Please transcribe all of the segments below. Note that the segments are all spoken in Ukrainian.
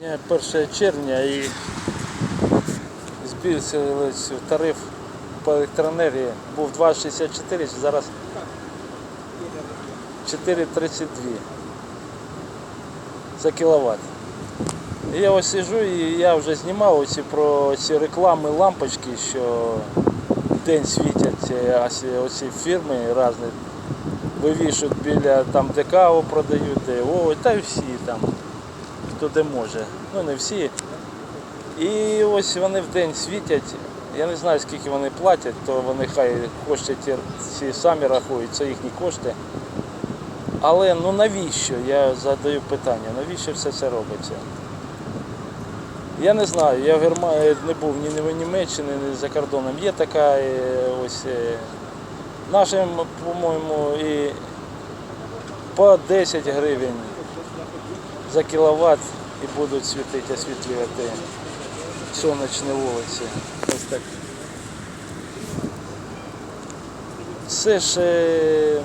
Сьогодні 1 червня і збільшились тариф по електроенергії. Був 2,64, зараз 4,32 за кіловат. Я ось сижу і я вже знімав оці про ці реклами лампочки, що день світять оці фірми різні. Вивішують біля там, де каву продають, де овочі, та й всі там хто де може. Ну не всі. І ось вони в день світять. Я не знаю, скільки вони платять, то вони хай кошти ці самі рахують, це їхні кошти. Але ну навіщо? Я задаю питання, навіщо все це робиться? Я не знаю, я в Германії не був ні в Німеччині, ні за кордоном. Є така е, ось е, нашим, по-моєму, і по 10 гривень за кіловат і будуть світити, освітлювати сонячні вулиці. Ось так. Все ж е,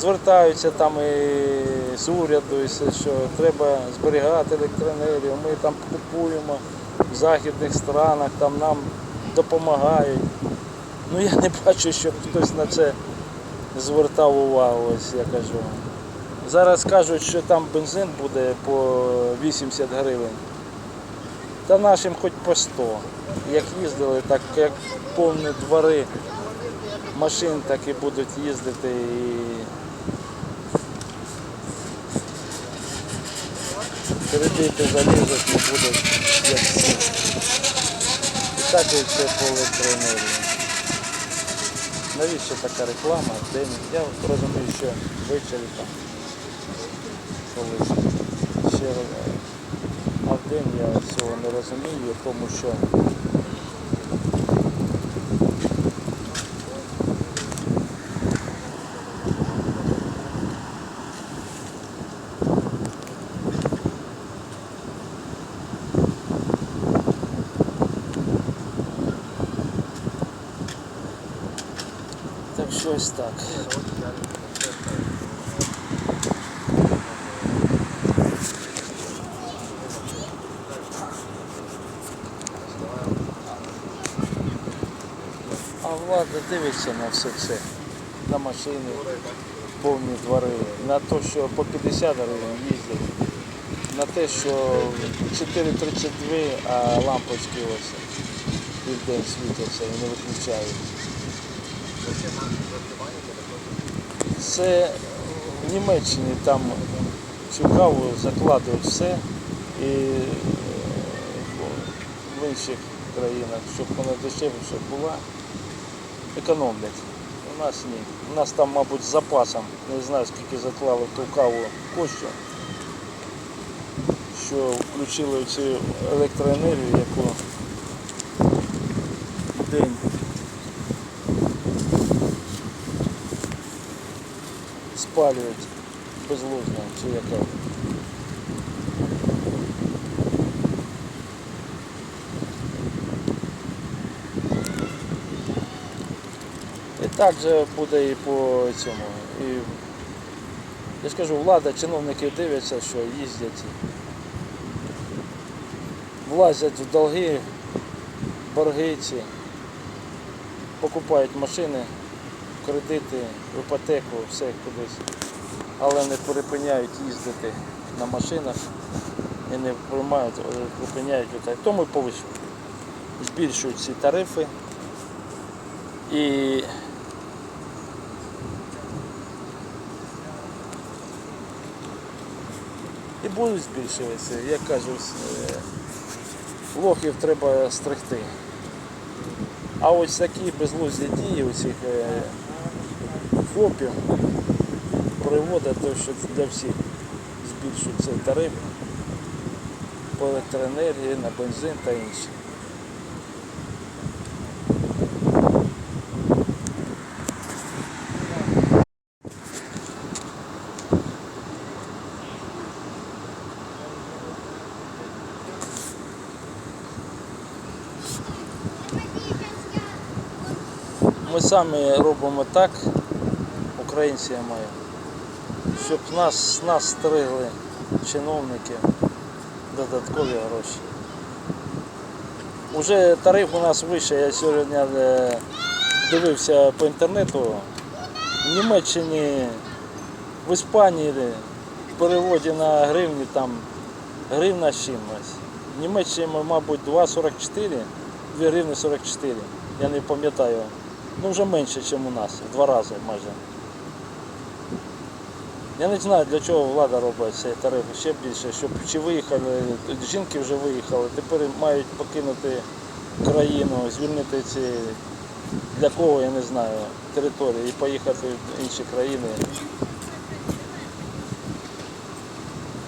звертаються там і з уряду, і все, що треба зберігати електроенергію. Ми там купуємо в західних странах, там нам допомагають. Ну я не бачу, щоб хтось на це звертав увагу, ось я кажу. Зараз кажуть, що там бензин буде по 80 гривень. Та нашим хоч по 100. Як їздили, так як повні двори машин, так і будуть їздити. І... Кредити залізуть не будуть як всі. І так і все по електроенергії. Навіщо така реклама? День? Я розумію, що ввечері там колись ще день я цього не розумію, тому що так що ось так. А влада дивиться на все це, на машини, повні двори, на те, що по 50 гривень їздять, на те, що 4,32, а лампочки ось південь світяться і не виключають. Це в Німеччині там цю каву закладують все і е, в інших країнах, щоб вона дешевше була, економлять. У нас ні. У нас там, мабуть, з запасом, не знаю скільки заклали ту каву коштів, що включили цю електроенергію, яку день спалюють безлужно чи яка. Так же буде і по цьому. І, я ж кажу, влада, чиновники дивляться, що їздять, влазять в долги, борги ці, покупають машини, кредити, іпотеку, все кудись. Але не припиняють їздити на машинах і не приймають, е, припиняють отак. Тому і повищують. Збільшують ці тарифи. І І будуть збільшуватися, як кажуть, е, лохів треба стригти. А ось такі безлузді дії у цих е, ФОПів приводить до, що для всіх збільшується тариф по електроенергії, на бензин та інше. Ми самі робимо так, українці я маю, щоб нас, нас стригли чиновники, додаткові гроші. Уже тариф у нас вищий, я сьогодні е, дивився по інтернету. В Німеччині, в Іспанії в переводі на гривні там гривна з чимось. В Німеччині, мабуть, 2,44, 2 гривні 44. Я не пам'ятаю. Ну вже менше, ніж у нас, в два рази майже. Я не знаю, для чого влада робить цей тариф ще більше, щоб чи виїхали, жінки вже виїхали, тепер мають покинути країну, звільнити ці, для кого, я не знаю, території і поїхати в інші країни,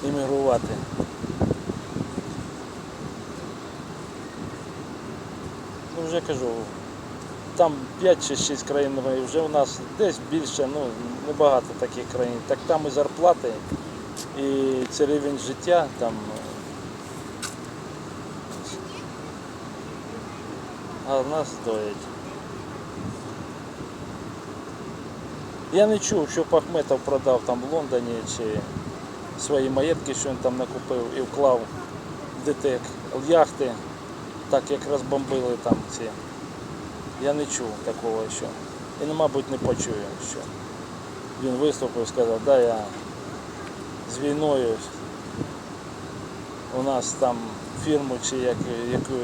іммігрувати. Ну вже кажу, там 5 чи 6 країн і вже у нас десь більше, ну небагато таких країн. Так там і зарплати, і це рівень життя там. А нас стоять. Я не чув, що Ахметов продав там в Лондоні чи свої маєтки, що він там накупив і вклав в ДТЕК, яхти, так як розбомбили там ці. Я не чув такого ще. І, мабуть, не почую, що він виступив і сказав, да, я з війною у нас там фірму чи як, яку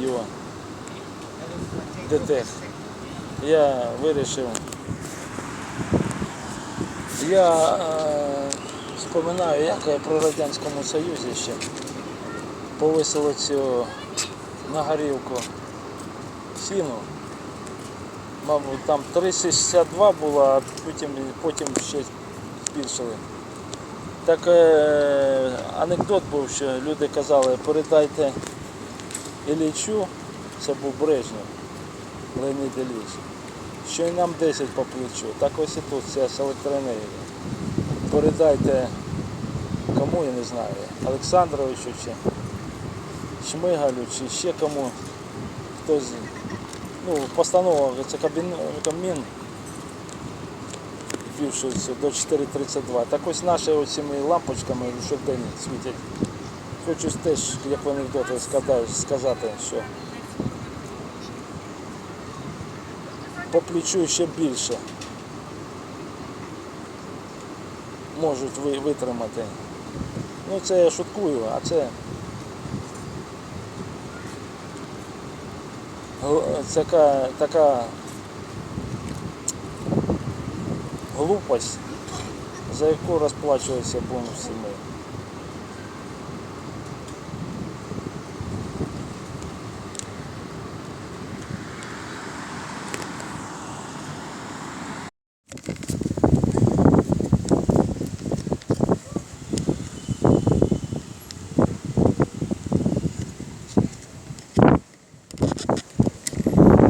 його ДТЕК. Я вирішив. Я е, вспоминаю, як я при Радянському Союзі ще повисили цю на горілку ціну. Мабуть, там 362 було, а потім, потім ще збільшили. Так е, анекдот був, що люди казали, передайте Іллічу, це був Брежнєв, Леонід Ілліч, що і нам 10 по плечу. Так ось і тут це з електроенергії. Передайте кому, я не знаю, Олександровичу чи Шмигалю, чи ще кому хтось. Ну, постанова, Кабмін, Кабмін до 4.32. Так ось наші оцими лампочками щодень світять. Хочу теж, як в анекдоті сказати- що по плечу ще більше можуть ви- витримати. Ну це я шуткую, а це така, така глупость, за яку розплачуються всі ми.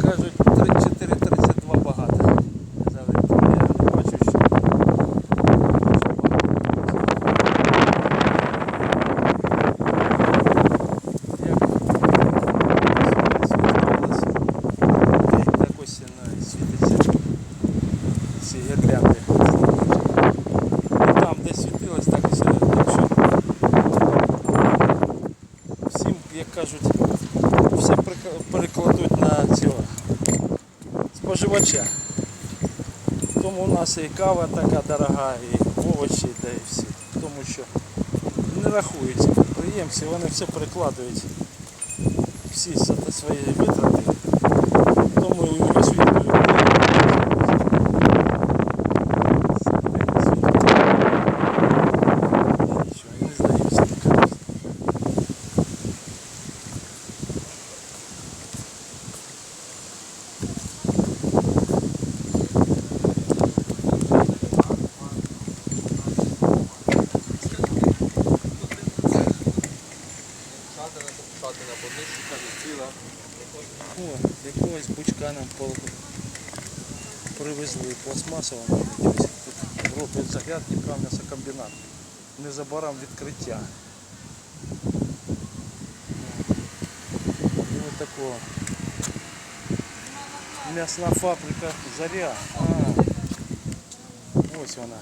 Кажуть, 3-4-32 багато. За електронну. Я не бачу, що. Як світилось. Так ось вона світиться. Ці гірлянди. І Там, де світилось, так і сюди. Так що всім, як кажуть, все прик- перекладуть на цього споживача. Тому у нас і кава така дорога, і овочі, та і всі. Тому що не рахуються підприємці, вони все перекладають всі свої витрати. Тому і нам привезли. Тут роблять заглядки Дніпра м'ясокомбінат. Незабаром відкриття. І ось такого. М'ясна фабрика Заря. А, ось вона.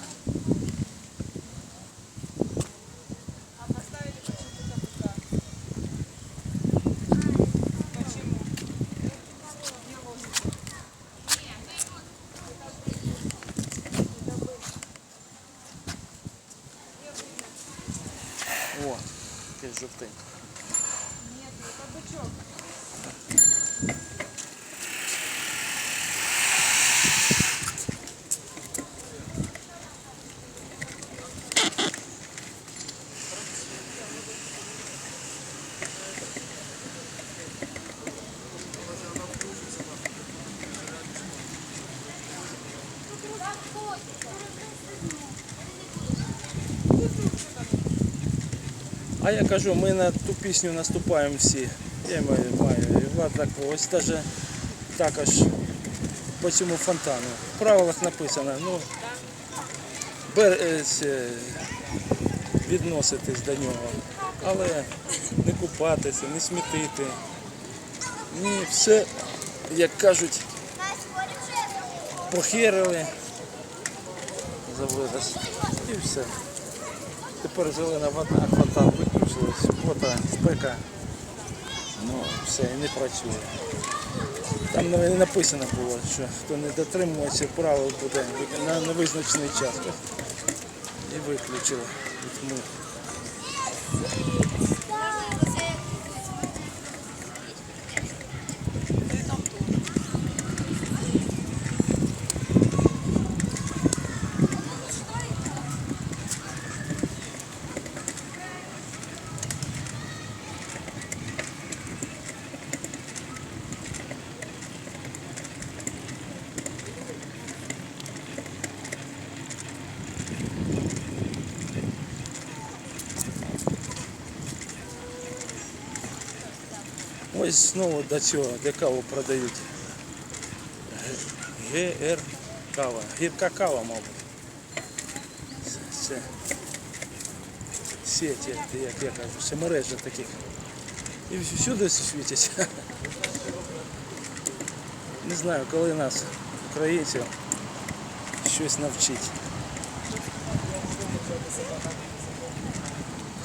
Якийсь жовтий. Нет, це бычок. А я кажу, ми на ту пісню наступаємо всі. Я маю, маю. Влад так, ось даже також по цьому фонтану. В правилах написано, ну, бер, е, це, відноситись до нього. Але не купатися, не смітити. Ні, все, як кажуть, похерили за вираз. І все. Тепер зелена вода, фонтан виключили, субота, спека. Ну, все, і не працює. Там не написано було, що хто не дотримується правил буде на невизначений час. І виключили. Ми. Ось знову до цього, де каву продають. ГР кава. Гірка кава, мабуть. Це, сеті, як я кажу, це мережа таких. І всюди світять. Не знаю, коли нас, українців, щось навчить.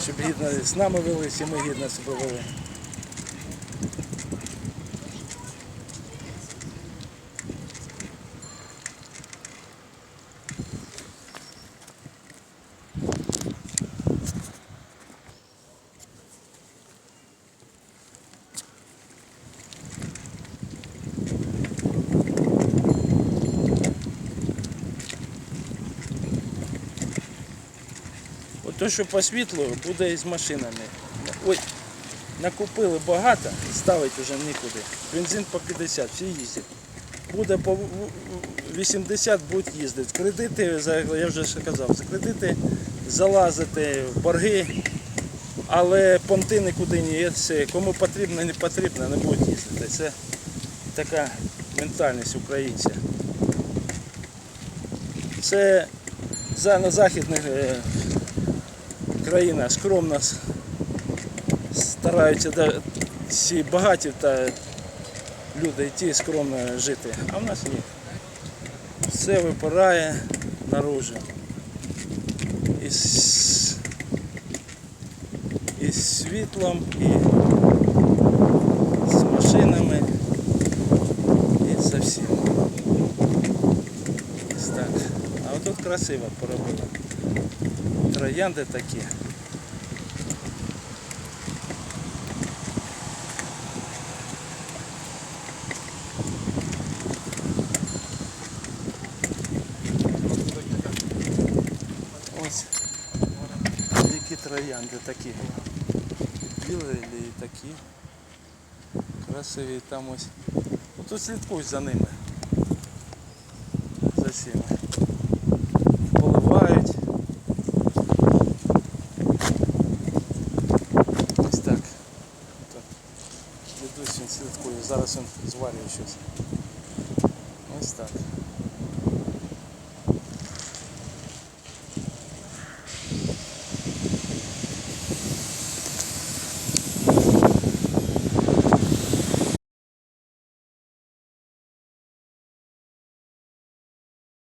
Щоб гідно з нами велися, і ми гідно себе вели. От що по світлу, буде з машинами. Ой, накупили багато, ставить вже нікуди. Бензин по 50, всі їздять. Буде по в- в- 80 будуть їздити. Кредити, я вже казав, за кредити залазити в борги, але понти нікуди не є. Це Кому потрібно, не потрібно, не будуть їздити. Це така ментальність українця. Це на західних е, країна скромно с- стараються всі багаті та люди йти скромно жити, а в нас ні. Все випирає наружу. І з, і з світлом, і з машинами, і за всім. Ось так. А отут красиво поробили. Троянди такі. Ось які троянди такі. Білі такі. Красиві там ось. Ото слідкуй за ними. За всіми.